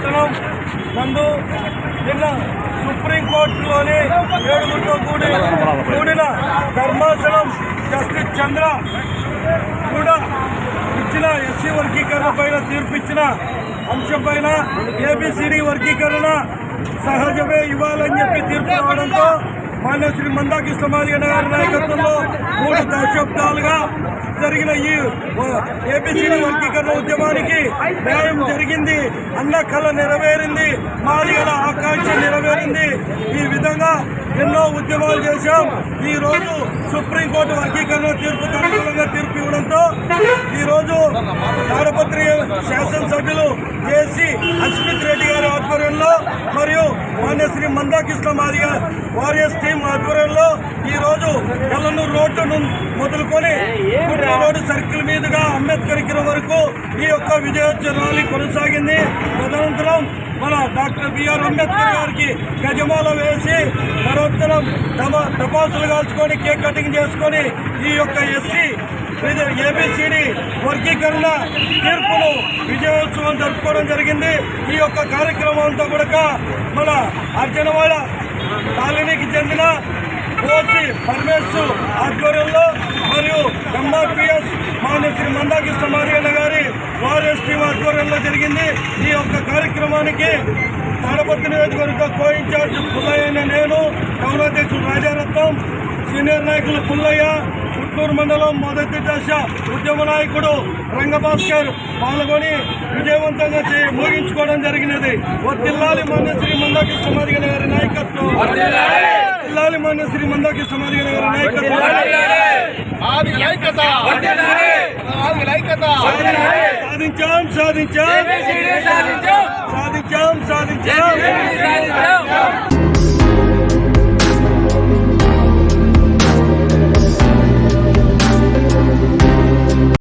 పట్టణం నందు నిన్న సుప్రీంకోర్టులోని ఏడుగురితో కూడి కూడిన ధర్మాసనం జస్టిస్ చంద్ర కూడా ఇచ్చిన ఎస్సీ వర్గీకరణ పైన తీర్పిచ్చిన అంశం పైన ఏబిసిడి వర్గీకరణ సహజమే ఇవ్వాలని చెప్పి తీర్పు రావడంతో మాన్య శ్రీ మందాకృష్ణ మాదిగ గారి నాయకత్వంలో మూడు దశాబ్దాలుగా జరిగిన ఈ ఏబిసిడి వర్గీకరణ ఉద్యమానికి న్యాయం జరిగింది అన్న కళ నెరవేరింది. మాదిగల ఆకాంక్ష ఎన్నో ఉద్యమాలు చేశాం. ఈ రోజు సుప్రీంకోర్టు వర్గీకరణ తీర్పు అనుకూలంగా తీర్పు ఇవ్వడంతో ఈ రోజు తాడపత్రి శాసనసభ్యులు జేసీ అస్మిత్ రెడ్డి గారి ఆధ్వర్యంలో మరియు మాన్యశ్రీ మందాకృష్ణ మాదిగ వారియర్స్ టీం ఆధ్వర్యంలో ఈ రోజు ఎల్లనూరు రోడ్డు మొదలుకొని రోడ్డు సర్కిల్ మీదుగా అంబేద్కర్ విగ్రహం వరకు ఈ యొక్క విజయోత్సవ కొనసాగింది. తదనంతరం మన డాక్టర్ బిఆర్ అంబేద్కర్ గారికి గజమాల వేసి తదనంతరం తమ తపాసులు కాల్చుకొని కేక్ కటింగ్ చేసుకొని ఈ యొక్క ఎస్సీ ఏబిసిడి వర్గీకరణ తీర్పును విజయోత్సవం జరుపుకోవడం జరిగింది. ఈ యొక్క కార్యక్రమం అంతా కూడా మన అర్జనవాడ కాలనీకి చెందిన ఓసి పరమేశ్వర్ ఆధ్వర్యంలో మరియు ఎంఆర్పిఎస్ మాన్య శ్రీ మందాకృష్ణ మారియన్న గారి వారియస్ టీం ఆధ్వర్యంలో జరిగింది. ఈ యొక్క కార్యక్రమానికి తాడపత్రి నియోజకవర్గ కో ఇన్ఛార్జ్ పుల్లయ్య నేను టౌన్ అధ్యక్షుడు రాజారత్నం సీనియర్ నాయకులు పుల్లయ్య పుత్తూరు మండలం మొదటి దశ ఉద్యమ నాయకుడు రంగభాస్కర్ పాల్గొని విజయవంతంగా ముగించుకోవడం జరిగినది. వర్తిల్లాలి మాన్య శ్రీ మందాకృష్ణ మాదిగన గారి నాయకత్వం. వర్తిల్లాలి మాన్య శ్రీ మందాకృష్ణ మాదిగన గారి నాయకత్వం. సాధించాం సాధించాం. సాధించాం సాధించాం.